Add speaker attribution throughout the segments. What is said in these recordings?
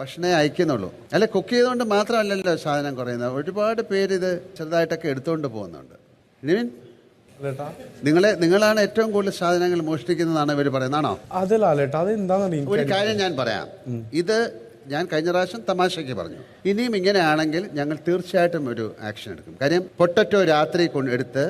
Speaker 1: ഭക്ഷണമേ അയക്കുന്നുള്ളൂ. അല്ല കുക്ക് ചെയ്തുകൊണ്ട് മാത്രമല്ലല്ലോ സാധനം കുറയുന്നത്. ഒരുപാട് പേര് ഇത് ചെറുതായിട്ടൊക്കെ എടുത്തുകൊണ്ട് പോകുന്നുണ്ട്. നിവിൻ? നിങ്ങളെ നിങ്ങളാണ് ഏറ്റവും കൂടുതൽ സാധനങ്ങൾ മോഷ്ടിക്കുന്നതാണ് ഇവർ പറയുന്നതാണോ ഒരു കാര്യം ഞാൻ പറയാം. ഇത് ഞാൻ കഴിഞ്ഞ പ്രാവശ്യം തമാശയ്ക്ക് പറഞ്ഞു. ഇനിയും ഇങ്ങനെയാണെങ്കിൽ ഞങ്ങൾ തീർച്ചയായിട്ടും ഒരു ആക്ഷൻ എടുക്കും. കാര്യം പൊട്ടറ്റോ രാത്രി കൊണ്ട് എടുത്ത്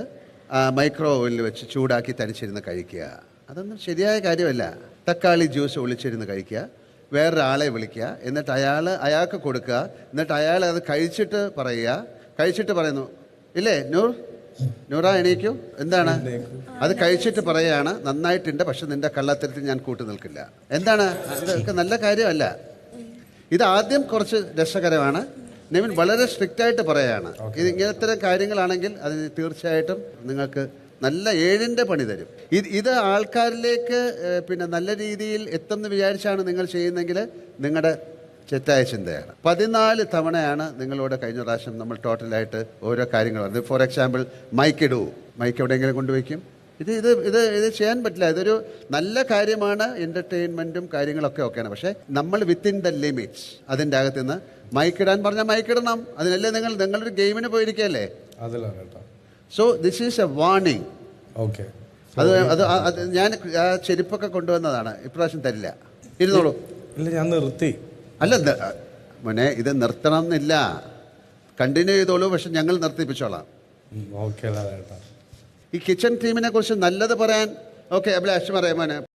Speaker 1: മൈക്രോ ഓവനിൽ വെച്ച് ചൂടാക്കി തനിച്ചിരുന്ന് കഴിക്കുക. അതൊന്നും ശരിയായ കാര്യമല്ല. തക്കാളി ജ്യൂസ് ഒളിച്ചിരുന്ന് കഴിക്കുക. വേറൊരാളെ വിളിക്കുക. എന്നിട്ട് അയാൾ അയാൾക്ക് കൊടുക്കുക. എന്നിട്ട് അയാൾ അത് കഴിച്ചിട്ട് പറയുക. കഴിച്ചിട്ട് പറയുന്നു ഇല്ലേ നൂർ? നൂറ എണീക്കൂ? എന്താണ്? അത് കഴിച്ചിട്ട് പറയാണ് നന്നായിട്ടുണ്ട് പക്ഷെ നിന്റെ കള്ളത്തരത്തിൽ ഞാൻ കൂട്ടു നിൽക്കില്ല. എന്താണ്? അതൊക്കെ നല്ല കാര്യമല്ല. ഇത് ആദ്യം കുറച്ച് രസകരമാണ്. നിവിൻ വളരെ സ്ട്രിക്റ്റ് ആയിട്ട് പറയാണ് ഇത് ഇങ്ങനത്തെ കാര്യങ്ങളാണെങ്കിൽ അതിന് തീർച്ചയായിട്ടും നിങ്ങൾക്ക് നല്ല ഏഴിന്റെ പണി തരും. ഇത് ഇത് ആൾക്കാരിലേക്ക് പിന്നെ നല്ല രീതിയിൽ എത്തുമെന്ന് വിചാരിച്ചാണ് നിങ്ങൾ ചെയ്യുന്നതെങ്കിൽ നിങ്ങളുടെ തെറ്റായ ചിന്തയാണ്. പതിനാല് തവണയാണ് നിങ്ങളോട് കഴിഞ്ഞ പ്രാവശ്യം നമ്മൾ ടോട്ടലായിട്ട് ഓരോ കാര്യങ്ങൾ പറഞ്ഞത്. ഫോർ എക്സാമ്പിൾ മൈക്ക് ഇടൂ. മൈക്ക് എവിടെയെങ്കിലും കൊണ്ടുവയ്ക്കും ഇത് ഇത് ഇത് ഇത് ചെയ്യാൻ പറ്റില്ല. ഇതൊരു നല്ല കാര്യമാണ് എന്റർടൈൻമെന്റും കാര്യങ്ങളൊക്കെ ഓക്കെയാണ് പക്ഷേ നമ്മൾ വിത്തിൻ ദ ലിമിറ്റ്സ് അതിന്റെ അകത്ത് നിന്ന് മൈക്ക് ഇടാൻ പറഞ്ഞാൽ മൈക്കിടണം അതിനല്ലേ നിങ്ങൾ നിങ്ങളൊരു ഗെയിമിന് പോയിരിക്കുകയല്ലേ?
Speaker 2: അതല്ല ലേട്ടാ
Speaker 1: so this is a warning
Speaker 2: okay
Speaker 1: അത് അത് അത് ഞാൻ ആ ചെരുപ്പൊക്കെ കൊണ്ടുവന്നതാണ്. ഇപ്രാവശ്യം തരില്ല. ഇരുന്നോളൂ.
Speaker 2: ഇല്ല ഞാൻ നിർത്തി.
Speaker 1: അല്ല മോനെ ഇത് നിർത്തണം എന്നില്ല. കണ്ടിന്യൂ ചെയ്തോളൂ പക്ഷെ ഞങ്ങൾ നിർത്തിപ്പിച്ചോളാം. ഈ കിച്ചൺ ടീമിനെ കുറിച്ച് നല്ലത് പറയാൻ ഓക്കെ അഭിലാഷ് പറയാം മോനെ.